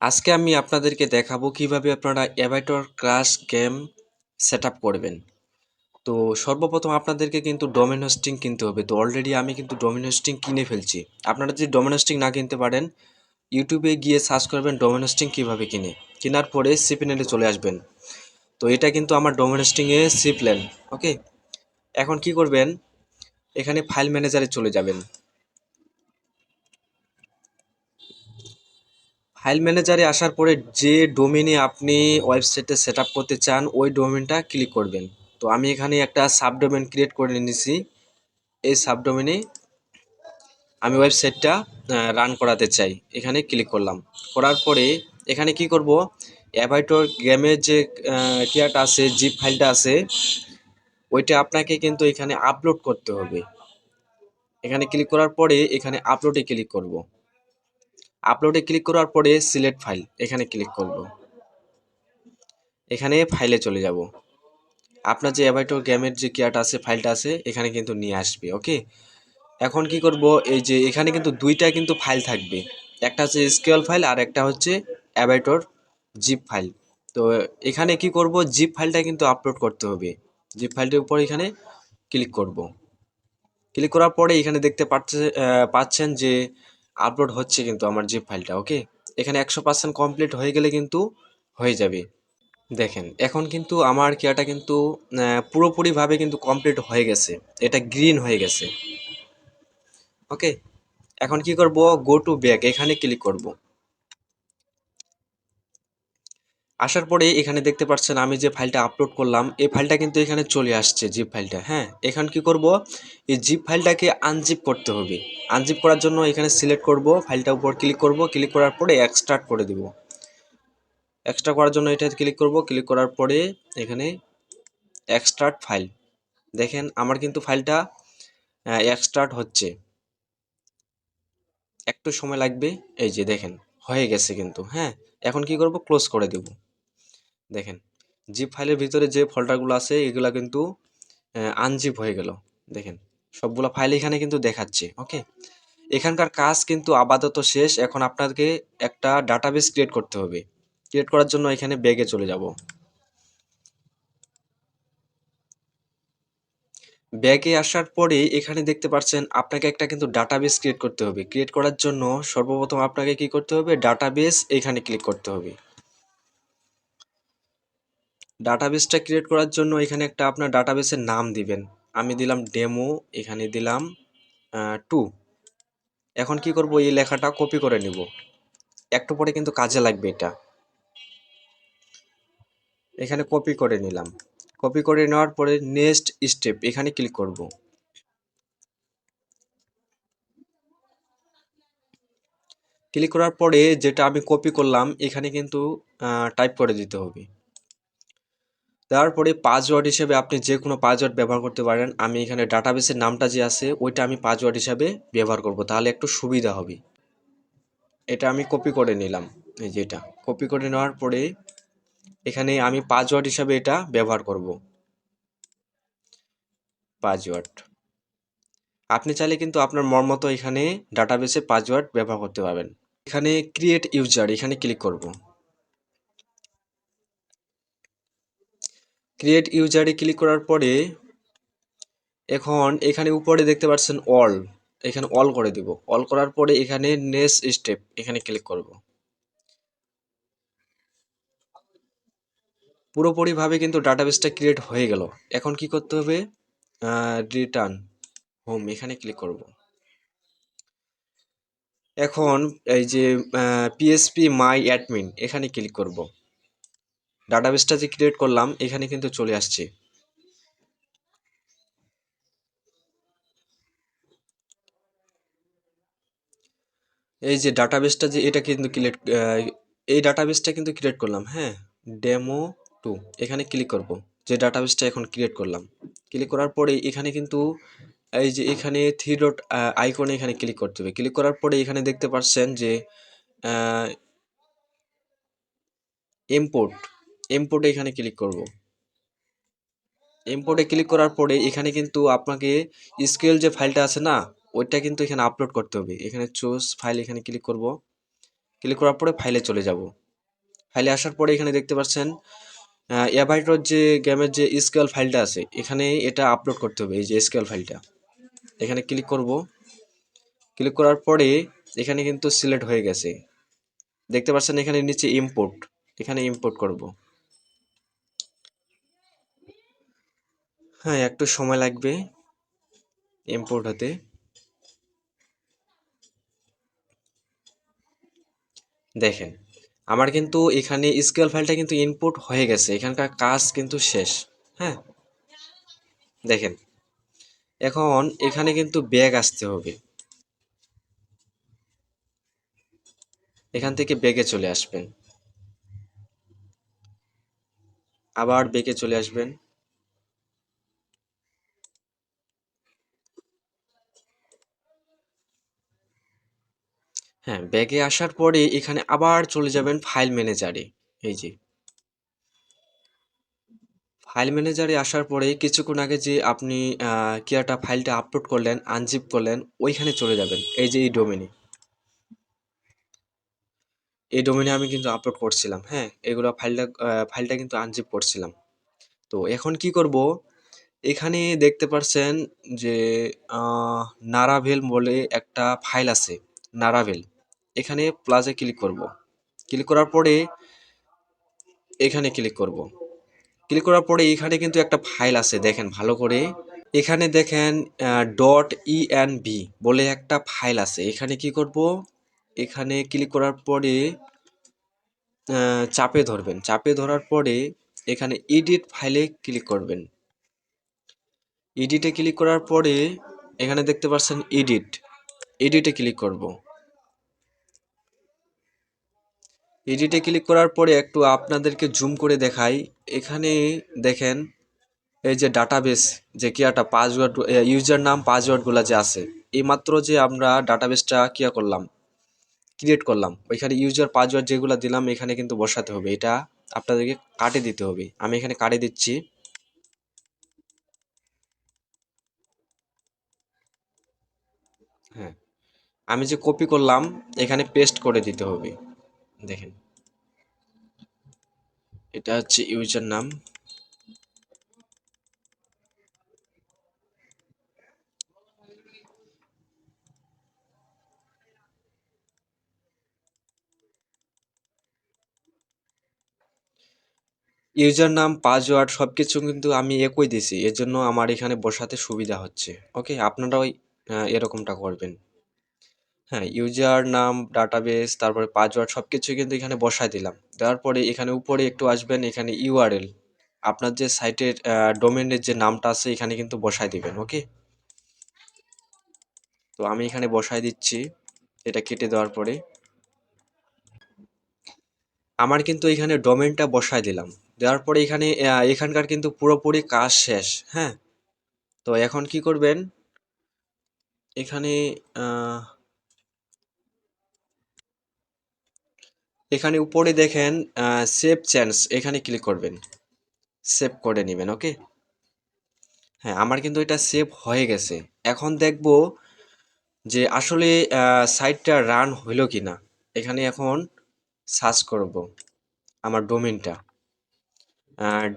আজকে আমি আপনাদেরকে দেখাবো কীভাবে আপনারা অ্যাভাইটর ক্রাশ গেম সেট করবেন। তো সর্বপ্রথম আপনাদেরকে কিন্তু ডোমেন হোস্টিং কিনতে হবে। তো অলরেডি আমি কিন্তু ডোমেন হোস্টিং কিনে ফেলছি। আপনারা যদি ডোমেন হোস্টিং না কিনতে পারেন ইউটিউবে গিয়ে সার্চ করবেন ডোমেন হোস্টিং কীভাবে কিনে। কেনার পরে সিপিনেলে চলে আসবেন। তো এটা কিন্তু আমার ডোমেন হোস্টিংয়ে সি প্ল্যান ওকে এখন কি করবেন? এখানে ফাইল ম্যানেজারে চলে যাবেন। ফাইল ম্যানেজারে আসার পরে যে ডোমেনে আপনি ওয়েবসাইটে সেট করতে চান, ওই ডোমেনটা ক্লিক করবেন। তো আমি এখানে একটা সাবডোমেন ক্রিয়েট করে নিয়েছি। এই সাবডোমেনে আমি ওয়েবসাইটটা রান করাতে চাই। এখানে ক্লিক করলাম। করার পরে এখানে কি করব? অ্যাভাইটর গেমের যে কিয়াটা আছে জিপ ফাইলটা আছে, ওইটা আপনাকে কিন্তু এখানে আপলোড করতে হবে। এখানে ক্লিক করার পরে এখানে আপলোডে ক্লিক করব। আপলোডে ক্লিক করার পরে সিলেক্ট ফাইল এখানে ক্লিক করব। এখানে ফাইলে চলে যাব। আপনার যে অ্যাভাইটোর গেমের যে কেয়ারটা আছে ফাইলটা আছে, এখানে কিন্তু নিয়ে আসবে ওকে এখন কি করব, এই যে এখানে কিন্তু দুইটা কিন্তু ফাইল থাকবে। একটা হচ্ছে স্কেল ফাইল আর একটা হচ্ছে অ্যাভাইটোর জিপ ফাইল তো এখানে কি করব জিপ ফাইলটা কিন্তু আপলোড করতে হবে। জিপ ফাইলটার উপর এখানে ক্লিক করব। ক্লিক করার পরে এখানে দেখতে পাচ্ছে পাচ্ছেন যে আপলোড হচ্ছে কিন্তু আমার জিপ ফাইলটা ওকে এখানে একশো পার্সেন্ট কমপ্লিট হয়ে গেলে কিন্তু হয়ে যাবে। দেখেন, এখন কিন্তু আমার কেয়াটা কিন্তু পুরোপুরিভাবে কিন্তু কমপ্লিট হয়ে গেছে। এটা গ্রিন হয়ে গেছে। ওকে এখন কি করব? গো টু ব্যাক এখানে ক্লিক করব। আসার পরে এখানে দেখতে পাচ্ছেন আমি যে ফাইলটা আপলোড করলাম, এই ফাইলটা কিন্তু এখানে চলে আসছে জিপ ফাইলটা হ্যাঁ? এখন কি করব? এই জিপ ফাইলটাকে আনজিপ করতে হবে। আনজিপ করার জন্য এখানে সিলেক্ট করব, ফাইলটা উপর ক্লিক করব ক্লিক করার পরে এক্সট্রাক্ট করে দেব। এক্সট্রা করার জন্য এটা ক্লিক করব ক্লিক করার পরে এখানে এক্সট্রাক্ট ফাইল দেখেন আমার কিন্তু ফাইলটা এক্সট্রাক্ট হচ্ছে। একটু সময় লাগবে, এই যে দেখেন, হয়ে গেছে কিন্তু হ্যাঁ? এখন কি করব? ক্লোজ করে দেব। দেখেন জিপ ফাইলের ভিতরে যে ফল্ডারগুলো আছে, এগুলো কিন্তু আনজিপ হয়ে গেল। দেখেন, সবগুলো ফাইল এখানে কিন্তু দেখাচ্ছে ওকে এখানকার কাজ কিন্তু আপাতত শেষ, এখন আপনাকে একটা ডাটাবেস ক্রিয়েট করতে হবে। ক্রিয়েট করার জন্য এখানে ব্যাগে চলে যাব। ব্যাগে আসার পরে এখানে দেখতে পাচ্ছেন, আপনাকে একটা কিন্তু ডাটাবেস ক্রিয়েট করতে হবে। ক্রিয়েট করার জন্য সর্বপ্রথম আপনাকে কি করতে হবে? ডাটাবেস এখানে ক্লিক করতে হবে। ডাটাবেসটা ক্রিয়েট করার জন্য এখানে একটা আপনার ডাটাবেসের নাম দিবেন। আমি দিলাম ডেমো এখানে দিলাম টু এখন কি করব? এই লেখাটা কপি করে নিব। একটু পরে কিন্তু কাজে লাগবে এটা। এখানে কপি করে নিলাম। কপি করে নেওয়ার পরে নেক্সট স্টেপ এখানে ক্লিক করব। ক্লিক করার পরে যেটা আমি কপি করলাম, এখানে কিন্তু টাইপ করে দিতে হবে। দেওয়ার পরে পাসওয়ার্ড হিসেবে আপনি যে কোনো পাসওয়ার্ড ব্যবহার করতে পারেন। আমি এখানে ডাটাবেসের নামটা যে আছে, ওইটা আমি পাসওয়ার্ড হিসাবে ব্যবহার করব। তাহলে একটু সুবিধা হবে। এটা আমি কপি করে নিলাম। এই যে এটা কপি করে নেওয়ার পরে এখানে আমি পাসওয়ার্ড হিসাবে এটা ব্যবহার করব। পাসওয়ার্ড আপনি চাইলে কিন্তু আপনার মর্মতো এখানে ডাটাবেসে পাসওয়ার্ড ব্যবহার করতে পারবেন। এখানে ক্রিয়েট ইউজার এখানে ক্লিক করব। ক্রিয়েট ইউজারে ক্লিক করার পরে এখন এখানে উপরে দেখতে পাচ্ছেন অল এখানে অল করে দিব। অল করার পরে এখানে নেক্সট স্টেপ এখানে ক্লিক করব। পুরোপুরিভাবে কিন্তু ডাটাবেসটা ক্রিয়েট হয়ে গেল। এখন কি করতে হবে? রিটার্ন হোম এখানে ক্লিক করব। এখন এই যে পিএসপি মাই অ্যাডমিন এখানে ক্লিক করব। ডাটাবেসটা যে ক্রিয়েট করলাম, এখানে কিন্তু চলে আসছে। এই যে ডাটাবেসটা যে, এটা কিন্তু ক্রিয়েট এই ডাটাবেসটা কিন্তু ক্রিয়েট করলাম হ্যাঁ? ডেমো টু, এখানে ক্লিক করব। যে ডাটাবেসটা এখন ক্রিয়েট করলাম। ক্লিক করার পরে এখানে কিন্তু, এই যে এখানে থ্রি ডট আইকনে এখানে ক্লিক করতে হবে। ক্লিক করার পরে এখানে দেখতে পাচ্ছেন যে ইম্পোর্ট ইম্পোর্টে এখানে ক্লিক করব। ইম্পোর্টে ক্লিক করার পরে এখানে কিন্তু আপনাকে স্কেল যে ফাইলটা আছে না, ওইটা কিন্তু এখানে আপলোড করতে হবে। এখানে চুজ ফাইল এখানে ক্লিক করব। ক্লিক করার পরে ফাইলে চলে যাব। ফাইলে আসার পরে এখানে দেখতে পাচ্ছেন অ্যাভাইটোর যে গেমের যে স্কেল ফাইলটা আছে, এখানে এটা আপলোড করতে হবে, এই যে স্কেল ফাইলটা এখানে ক্লিক করব। ক্লিক করার পরে এখানে কিন্তু সিলেক্ট হয়ে গেছে। দেখতে পাচ্ছেন এখানে নিচে ইম্পোর্ট এখানে ইম্পোর্ট করব। হ্যাঁ একটু সময় লাগবে ইম্পোর্ট হতে। দেখেন, আমার কিন্তু এখানে স্কেল ফাইলটা কিন্তু ইনপুট হয়ে গেছে, এখানকার কাজ কিন্তু শেষ হ্যাঁ? দেখেন, এখন এখানে কিন্তু ব্যাগ আসতে হবে। এখান থেকে বেগে চলে আসবেন। আবার বেগে চলে আসবেন হ্যাঁ ব্যাগে আসার পরে এখানে আবার চলে যাবেন ফাইল ম্যানেজারে। এই যে। ফাইল ম্যানেজারে আসার পরে কিছুক্ষণ আগে যে আপনি কি একটা ফাইলটা আপলোড করলেন, আনজিপ করলেন, ওইখানে চলে যাবেন। এই যে এই ডোমেনে। এই ডোমেনে আমি কিন্তু আপলোড করছিলাম হ্যাঁ? এগুলো ফাইলটা ফাইলটা কিন্তু আনজিপ করছিলাম। তো এখন কি করব? এখানে দেখতে পারছেন যে নারাভেল বলে একটা ফাইল আছে, নারাভেল। এখানে প্লাসে ক্লিক করব। ক্লিক করার পরে এখানে ক্লিক করব। ক্লিক করার পরে এখানে কিন্তু একটা ফাইল আছে, দেখেন ভালো করে। এখানে দেখেন ডট ইএন ভি বলে একটা ফাইল আছে। এখানে কি করব? এখানে ক্লিক করার পরে চাপে ধরবেন। চাপে ধরার পরে এখানে এডিট ফাইলে ক্লিক করবেন। এডিটে ক্লিক করার পরে এখানে দেখতে পাচ্ছেন এডিট এডিটে ক্লিক করব। এডিটে ক্লিক করার পরে একটু আপনাদেরকে জুম করে দেখাই। এখানে দেখেন, এই যে ডাটাবেস যে কি একটা পাসওয়ার্ড ইউজার নাম পাসওয়ার্ডগুলো যে আছে, এইমাত্র যে আমরা ডাটাবেসটা কিয়া করলাম ক্রিয়েট করলাম, ওইখানে ইউজার পাসওয়ার্ড যেগুলো দিলাম, এখানে কিন্তু বসাতে হবে। এটা আপনাদেরকে কাটে দিতে হবে। আমি এখানে কাটে দিচ্ছি। হ্যাঁ আমি যে কপি করলাম, এখানে পেস্ট করে দিতে হবে। দেখেন। এটা হচ্ছে ইউজার নাম ইউজার নাম পাসওয়ার্ড সব কিছু কিন্তু আমি একই দিছি এর জন্য আমার এখানে বসাতে সুবিধা হচ্ছে। ওকে আপনারাও এরকমটা করবেন। হ্যাঁ ইউজার নাম ডাটাবেস তারপরে পাসওয়ার্ড সব কিছু কিন্তু এখানে বসায় দিলাম। দেওয়ার পরে এখানে উপরে একটু আসবেন, এখানে ইউআরএল আপনার যে সাইটের ডোমেনের যে নামটা আছে, এখানে কিন্তু বসায় দিবেন ওকে তো আমি এখানে বসায় দিচ্ছি, এটা কেটে দেওয়ার পরে। আমার কিন্তু এখানে ডোমেনটা বসায় দিলাম। দেওয়ার পরে এখানে এখানকার কিন্তু পুরোপুরি কাজ শেষ হ্যাঁ? তো এখন কি করবেন? এখানে এখানে উপরে দেখেন সেভ চেঞ্জ এখানে ক্লিক করবেন। সেভ করে নেবেন ওকে হ্যাঁ আমার কিন্তু এটা সেভ হয়ে গেছে। এখন দেখব যে আসলে সাইটটা রান হইল কি না এখানে এখন সার্চ করব আমার ডোমেনটা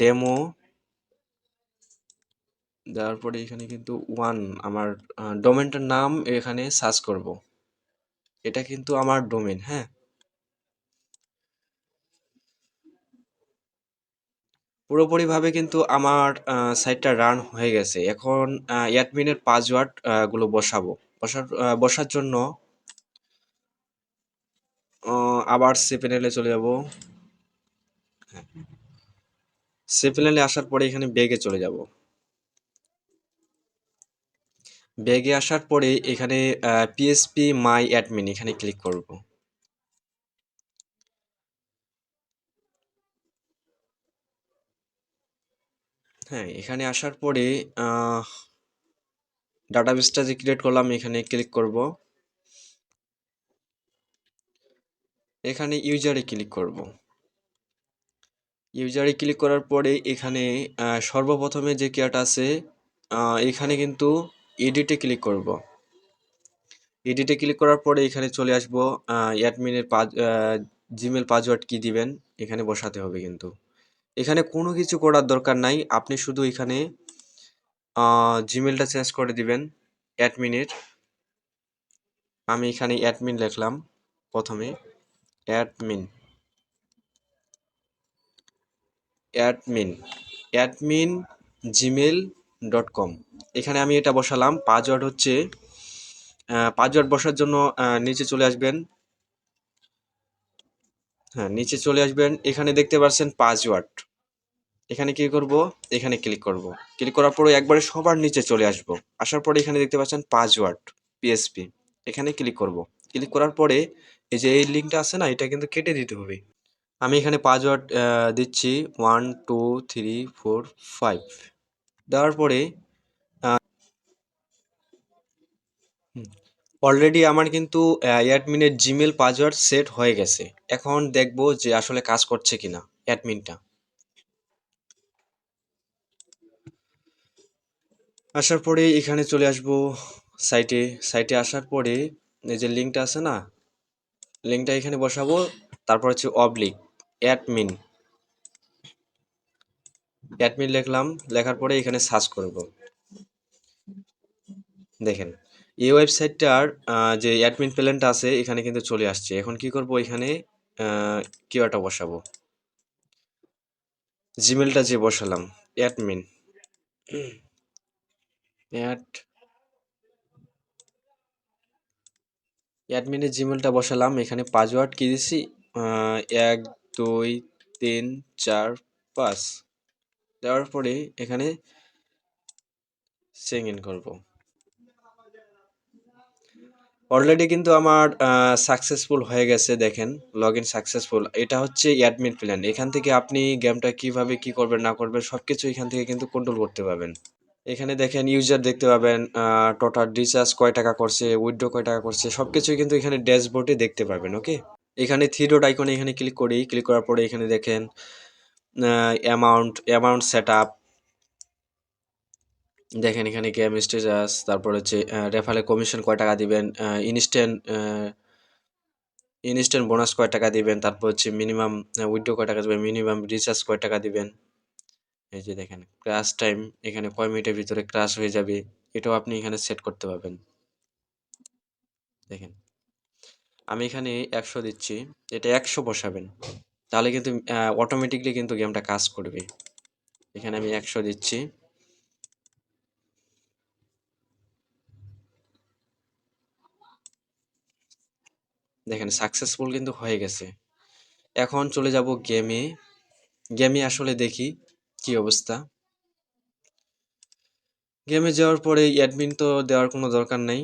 ডেমো দেওয়ার পরে এখানে কিন্তু ওয়ান আমার ডোমেনটার নাম এখানে সার্চ করব। এটা কিন্তু আমার ডোমেন হ্যাঁ? পুরোপুরিভাবে কিন্তু আমার সাইটটা রান হয়ে গেছে। এখন অ্যাডমিনের পাসওয়ার্ডগুলো বসাবো। বসার বসার জন্য আবার সে প্যানেলে চলে যাব। সে প্যানেলে আসার পরে এখানে বেগে চলে যাব। বেগে আসার পরে এখানে পিএসপি মাই অ্যাডমিন এখানে ক্লিক করব। হ্যাঁ এখানে আসার পরে ডাটাবেসটা যে ক্রিয়েট করলাম, এখানে ক্লিক করব। এখানে ইউজারে ক্লিক করব। ইউজারে ক্লিক করার পরে, এখানে সর্বপ্রথমে যে কেয়ারটা আছে এখানে কিন্তু এডিটে ক্লিক করব। এডিটে ক্লিক করার পরে, এখানে চলে আসব অ্যাডমিনের জিমেল পাসওয়ার্ড কি দিবেন, এখানে বসাতে হবে কিন্তু। এখানে কোনো কিছু করার দরকার নাই। আপনি শুধু এখানে জিমেলটা চেঞ্জ করে দিবেন অ্যাডমিনের আমি এখানে অ্যাডমিন লিখলাম প্রথমে। Admin admin admin Gmail dot com এখানে আমি এটা বসালাম। পাসওয়ার্ড হচ্ছে পাসওয়ার্ড বসার জন্য নিচে চলে আসবেন। হ্যাঁ নিচে চলে আসবেন। এখানে দেখতে পাচ্ছেন পাসওয়ার্ড এখানে কি করব? এখানে ক্লিক করব। ক্লিক করার পরে একবারে সবার নিচে চলে আসব। আসার পরে এখানে দেখতে পাচ্ছেন পাসওয়ার্ড পিএসপি এখানে ক্লিক করব। ক্লিক করার পরে এই যে এই লিঙ্কটা আছে না, এটা কিন্তু কেটে দিতে হবে। আমি এখানে পাসওয়ার্ড দিচ্ছি one two three four five দেওয়ার পরে অলরেডি আমার কিন্তু অ্যাডমিনের জিমেল পাসওয়ার্ড সেট হয়ে গেছে। এখন দেখব যে আসলে কাজ করছে কিনা অ্যাডমিনটা আসার পরে এখানে চলে আসব সাইটে সাইটে আসার পরে এই যে লিঙ্কটা আছে না লিঙ্কটা এখানে বসাবো। তারপর হচ্ছে অবলিক অ্যাডমিন অ্যাডমিন লিখলাম, লেখার পরে এখানে সার্চ করব। দেখেন, এই ওয়েবসাইটটার যে অ্যাডমিন প্ল্যানটা আছে, এখানে কিন্তু চলে আসছে। এখন কি করব এখানে? কিওয়ার্ডটা বসাবো। জিমেলটা যে বসালাম অ্যাডমিন অ্যাড অ্যাডমিনের জিমেলটা বসালাম, এখানে পাসওয়ার্ড কি দিছি? এক, দুই, তিন, চার, পাঁচ। দেওয়ার পরে এখানে চেক ইন করব। অলরেডি কিন্তু আমার সাকসেসফুল হয়ে গেছে, দেখেন লগ ইন সাকসেসফুল এটা হচ্ছে অ্যাডমিন প্ল্যান এখান থেকে আপনি গেমটা কীভাবে কি করবেন, না করবেন সব কিছু এখান থেকে কিন্তু কন্ট্রোল করতে পারবেন। এখানে দেখেন ইউজার দেখতে পাবেন টোটাল রিচার্জ কয় টাকা করছে উইথড্র কয় টাকা করছে সব কিছুই কিন্তু এখানে ড্যাশবোর্ডে দেখতে পাবেন ওকে এখানে থ্রি ডট আইকনে এখানে ক্লিক করি ক্লিক করার পরে এখানে দেখেন অ্যামাউন্ট অ্যামাউন্ট সেট আপ দেখেন এখানে গেম স্টেটাস তারপর হচ্ছে রেফারেল কমিশন কয় টাকা দিবেন ইনস্ট্যান্ট ইনস্ট্যান্ট বোনাস কয় টাকা দিবেন, তারপর হচ্ছে মিনিমাম উইথড্র কয় টাকা দিবেন মিনিমাম রিচার্জ কয় টাকা দিবেন। এই যে দেখেন ক্রাশ টাইম এখানে কয় মিনিটের ভিতরে ক্রাশ হয়ে যাবে, এটাও আপনি এখানে সেট করতে পারবেন। দেখেন, আমি এখানে একশো দিচ্ছি, এটা একশো বসাবেন, তাহলে কিন্তু অটোমেটিকলি কিন্তু গেমটা কাজ করবে। এখানে আমি একশো দিচ্ছি। দেখেন সাকসেসফুল কিন্তু হয়ে গেছে। এখন চলে যাব গেমে গেমে আসলে দেখি কি অবস্থা? গেমে যাওয়ার পরে অ্যাডমিন তো দেওয়ার কোনো দরকার নাই।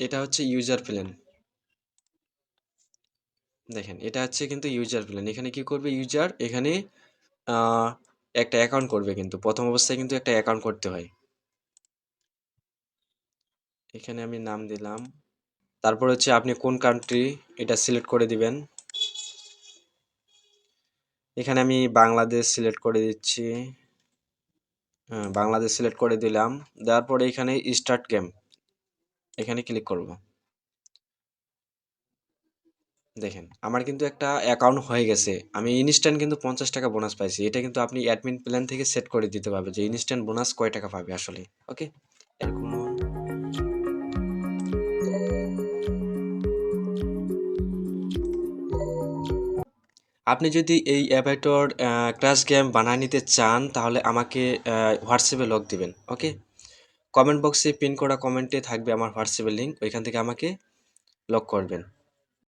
এটা হচ্ছে ইউজার প্ল্যান দেখেন, এটা হচ্ছে কিন্তু ইউজার প্ল্যান এখানে কি করবে ইউজার এখানে একটা অ্যাকাউন্ট করবে কিন্তু। প্রথম অবস্থায় কিন্তু একটা অ্যাকাউন্ট করতে হয়। এখানে আমি নাম দিলাম। তারপর হচ্ছে আপনি কোন কান্ট্রি এটা সিলেক্ট করে দিবেন। এখানে আমি বাংলাদেশ সিলেক্ট করে দিচ্ছি। হ্যাঁ বাংলাদেশ সিলেক্ট করে দিলাম। দেওয়ার পরে এখানে স্টার্ট গেম এখানে ক্লিক করব। দেখেন, আমার কিন্তু একটা অ্যাকাউন্ট হয়ে গেছে। আমি ইনস্ট্যান্ট কিন্তু পঞ্চাশ টাকা বোনাস পাইছি। এটা কিন্তু আপনি অ্যাডমিন প্ল্যান থেকে সেট করে দিতে পারবে যে ইনস্ট্যান্ট বোনাস কয় টাকা পাবে আসলে। ওকে এরকম আপনি যদি এই অ্যাভাইটর ক্রাশ গেম বানিয়ে নিতে চান, তাহলে আমাকে হোয়াটসঅ্যাপে লক দিবেন ওকে কমেন্ট বক্সে পিন করা কমেন্টে থাকবে আমার হোয়াটসঅ্যাপের লিঙ্ক ওইখান থেকে আমাকে লক করবেন।